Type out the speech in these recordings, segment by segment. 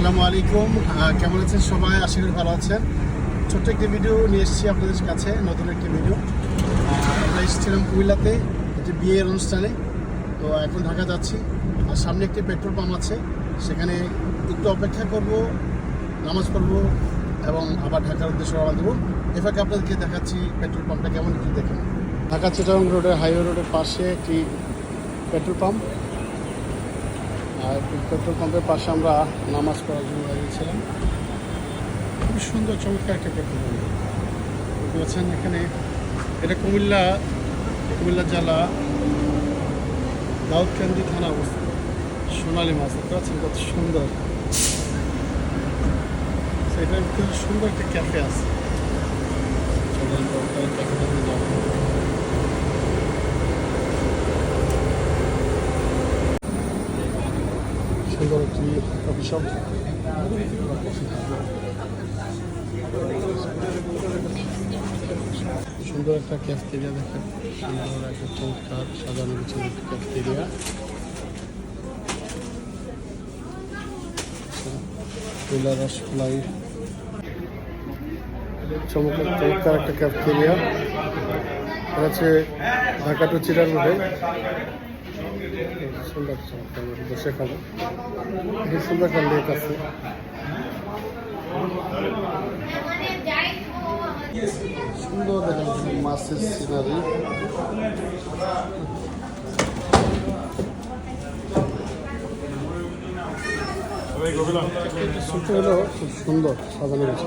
আসসালামু আলাইকুম। কেমন আছেন সবাই? আশা করি ভালো আছেন। ছোট্ট একটি ভিডিও নিয়ে এসেছি আপনাদের কাছে, নতুন একটি ভিডিও আমরা এসেছিলাম কুমিল্লাতে একটি বিয়ের অনুষ্ঠানে। তো এখন ঢাকা যাচ্ছি। আর সামনে একটি পেট্রোল পাম্প আছে। সেখানে একটু অপেক্ষা করব, নামাজ পড়ব এবং আবার ঢাকার উদ্দেশ্যে রওনা দেবো। এফাকে আপনাদেরকে দেখাচ্ছি পেট্রোল পাম্পটা কেমন একটু দেখেন ঢাকা চিটাং রোডের হাইওয়ে রোডের পাশে একটি পেট্রোল পাম্প। পেট্রোল পাম্পের পাশে আমরা নামাজ পড়ার জন্য দাঁড়িয়েছিলাম। খুবই সুন্দর, চমৎকার একটা পেট্রোল পাম্প। পাচ্ছেন এখানে, এটা কুমিল্লা কুমিল্লা জেলা, দাউদকান্দি থানা অবস্থিত। সোনালী মাছ, দেখতে পাচ্ছেন কত সুন্দর। ভিতরে সুন্দর একটা ক্যাফে আছে। যাব সুন্দর একটি কফি শপ সুন্দর একটা ক্যাফটেরিয়া দেখেন। সুন্দর একটা চমৎকার সাজানো গুছিয়ে একটা ক্যাফটেরিয়া কয়লা রসমালাই চমৎকার চমৎকার একটা ক্যাফটেরিয়া হচ্ছে ঢাকা টু চিরার রোডে সুন্দর চমৎকার আমরা বসে খাব এখানে সুন্দর একটা লেক আছে সুন্দর দেখা যাচ্ছে মাছের সিনারি ছোট হলেও খুব সুন্দর সাজানো গেছে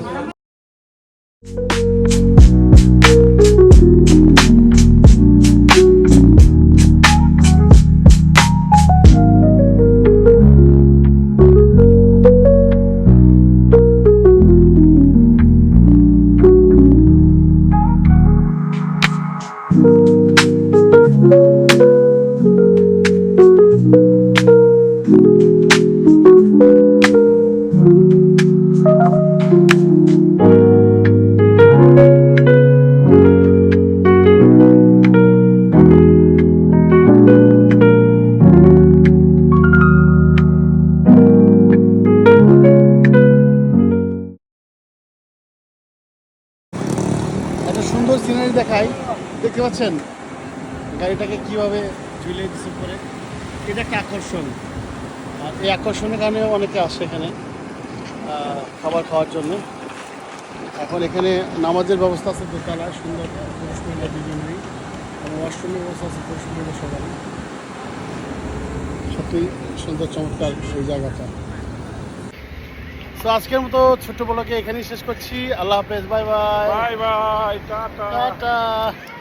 সুন্দর সিনারি দেখাই, দেখতে পাচ্ছেন? গাড়িটাকে কীভাবে ঝুলিয়ে দিচ্ছে করে এটা একটা আকর্ষণ। আর এই আকর্ষণের কারণে অনেকে আসে এখানে খাবার খাওয়ার জন্য। এখন এখানে নামাজের ব্যবস্থা আছে দোতলায়, সুন্দর পুরুষ মহিলা দুজনেরই। এবং ওয়াশরুমের ব্যবস্থা আছে পুরুষ মহিলা সবাই সত্যিই সুন্দর, চমৎকার এই জায়গাটা। তো আজকের মতো ছোট্ট বলকে এখানেই শেষ করছি। আল্লাহ হাফেজ bye bye. Bye bye tata. Tata.